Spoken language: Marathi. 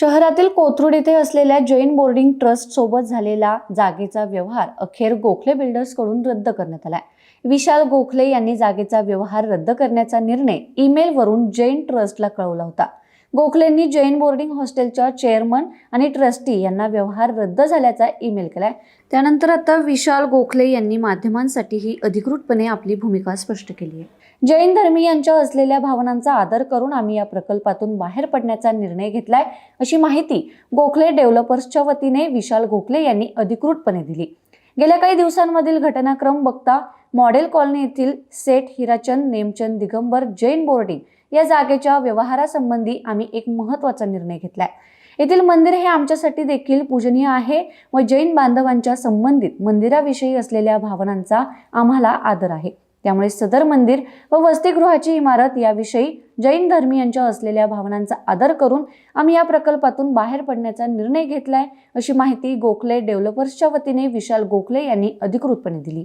शहरातील कोथरूड येथे असलेल्या जैन बोर्डिंग ट्रस्ट सोबत झालेला जागेचा व्यवहार अखेर गोखले बिल्डर्सकडून रद्द करण्यात आलाय. विशाल गोखले यांनी जागेचा व्यवहार रद्द करण्याचा निर्णय ईमेलवरून जैन ट्रस्टला कळवला होता. गोखलेंनी जैन बोर्डिंग हॉस्टेलच्या चेअरमन आणि ट्रस्टी यांना व्यवहार रद्द झाल्याचा ईमेल केलाय. त्यानंतर आता विशाल गोखले यांनी माध्यमांसाठी ही अधिकृतपणे आपली भूमिका स्पष्ट केली आहे. जैन धर्मीयांच्या असलेल्या भावनांचा आदर करून आम्ही या प्रकल्पातून बाहेर पडण्याचा निर्णय घेतलाय अशी माहिती गोखले डेव्हलपर्सच्या वतीने विशाल गोखले यांनी अधिकृतपणे दिली. गेल्या काही दिवसांमधील घटनाक्रम बघता मॉडेल कॉलनी येथील सेठ हिराचंद नेमचंद दिगंबर जैन बोर्डिंग या जागेच्या व्यवहारासंबंधी आम्ही एक महत्त्वाचा निर्णय घेतलाय. येथील मंदिर हे आमच्यासाठी देखील पूजनीय आहे व जैन बांधवांच्या संबंधित मंदिराविषयी असलेल्या भावनांचा आम्हाला आदर आहे. त्यामुळे सदर मंदिर व वसतिगृहाची इमारत याविषयी जैन धर्मीयांच्या असलेल्या भावनांचा आदर करून आम्ही या प्रकल्पातून बाहेर पडण्याचा निर्णय घेतलाय अशी माहिती गोखले डेव्हलपर्सच्या वतीने विशाल गोखले यांनी अधिकृतपणे दिली.